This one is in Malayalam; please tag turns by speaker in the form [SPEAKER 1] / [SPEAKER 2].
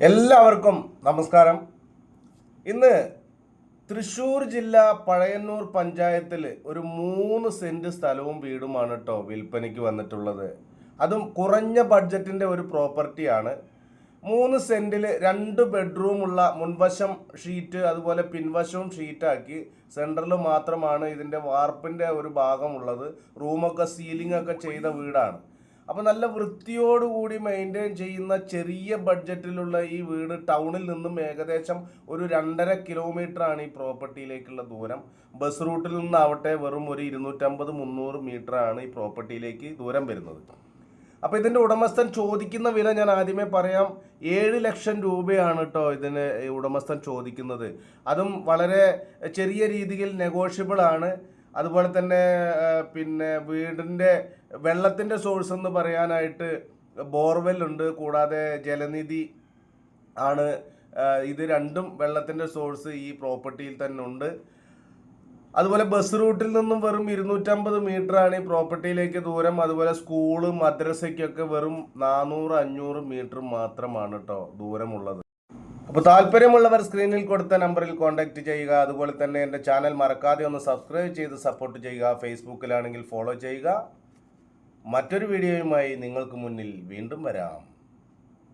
[SPEAKER 1] എല്ലാവർക്കും നമസ്കാരം. ഇന്ന് തൃശ്ശൂർ ജില്ല പഴയന്നൂർ പഞ്ചായത്തിൽ ഒരു മൂന്ന് സെന്റ് സ്ഥലവും വീടുമാണ് കേട്ടോ വിൽപ്പനയ്ക്ക് വന്നിട്ടുള്ളത്. അതും കുറഞ്ഞ ബഡ്ജറ്റിന്റെ ഒരു പ്രോപ്പർട്ടിയാണ് മൂന്ന് സെന്റിൽ രണ്ട് ബെഡ്റൂമുള്ള മുൻവശം ഷീറ്റ് അതുപോലെ പിൻവശവും ഷീറ്റാക്കി സെന്ററിൽ മാത്രമാണ് ഇതിന്റെ വാർപ്പിന്റെ ഒരു ഭാഗമുള്ളത് റൂമൊക്കെ സീലിംഗ് ഒക്കെ ചെയ്ത വീടാണ്. അപ്പോൾ നല്ല വൃത്തിയോടുകൂടി മെയിന്റെയിൻ ചെയ്യുന്ന ചെറിയ ബഡ്ജറ്റിലുള്ള ഈ വീട് ടൗണിൽ നിന്നും ഏകദേശം ഒരു രണ്ടര ആണ് ഈ പ്രോപ്പർട്ടിയിലേക്കുള്ള ദൂരം. ബസ് റൂട്ടിൽ നിന്നാവട്ടെ വെറും ഒരു ഇരുന്നൂറ്റമ്പത് മുന്നൂറ് ആണ് ഈ പ്രോപ്പർട്ടിയിലേക്ക് ദൂരം വരുന്നത്. അപ്പോൾ ഇതിന്റെ ഉടമസ്ഥൻ ചോദിക്കുന്ന വില ഞാൻ ആദ്യമേ പറയാം. ഏഴ് ലക്ഷം രൂപയാണ് കേട്ടോ ഇതിന് ഉടമസ്ഥൻ ചോദിക്കുന്നത്. അതും വളരെ ചെറിയ രീതിയിൽ നെഗോഷ്യബിൾ ആണ്. അതുപോലെ തന്നെ പിന്നെ വീടിന്റെ വെള്ളത്തിന്റെ സോഴ്സ് എന്ന് പറയാനായിട്ട് ബോർവെൽ ഉണ്ട്. കൂടാതെ ജലനിധി ആണ്. ഇത് രണ്ടും വെള്ളത്തിന്റെ സോഴ്സ് ഈ പ്രോപ്പർട്ടിയിൽ തന്നെ ഉണ്ട്. അതുപോലെ ബസ് റൂട്ടിൽ നിന്നും വെറും ഇരുന്നൂറ്റമ്പത് ആണ് ഈ പ്രോപ്പർട്ടിയിലേക്ക് ദൂരം. അതുപോലെ സ്കൂൾ മദ്രസയ്ക്കൊക്കെ വെറും നാനൂറ് അഞ്ഞൂറ് മീറ്റർ മാത്രമാണ് കേട്ടോ ദൂരമുള്ളത്. അപ്പോൾ താല്പര്യമുള്ളവർ സ്ക്രീനിൽ കൊടുത്ത നമ്പറിൽ കോൺടാക്റ്റ് ചെയ്യുക. അതുപോലെ തന്നെ എന്റെ ചാനൽ മറക്കാതെ ഒന്ന് സബ്സ്ക്രൈബ് ചെയ്ത് സപ്പോർട്ട് ചെയ്യുക. ഫേസ്ബുക്കിലാണെങ്കിൽ ഫോളോ ചെയ്യുക. മറ്റൊരു വീഡിയോയുമായി നിങ്ങൾക്ക് മുന്നിൽ വീണ്ടും വരാം.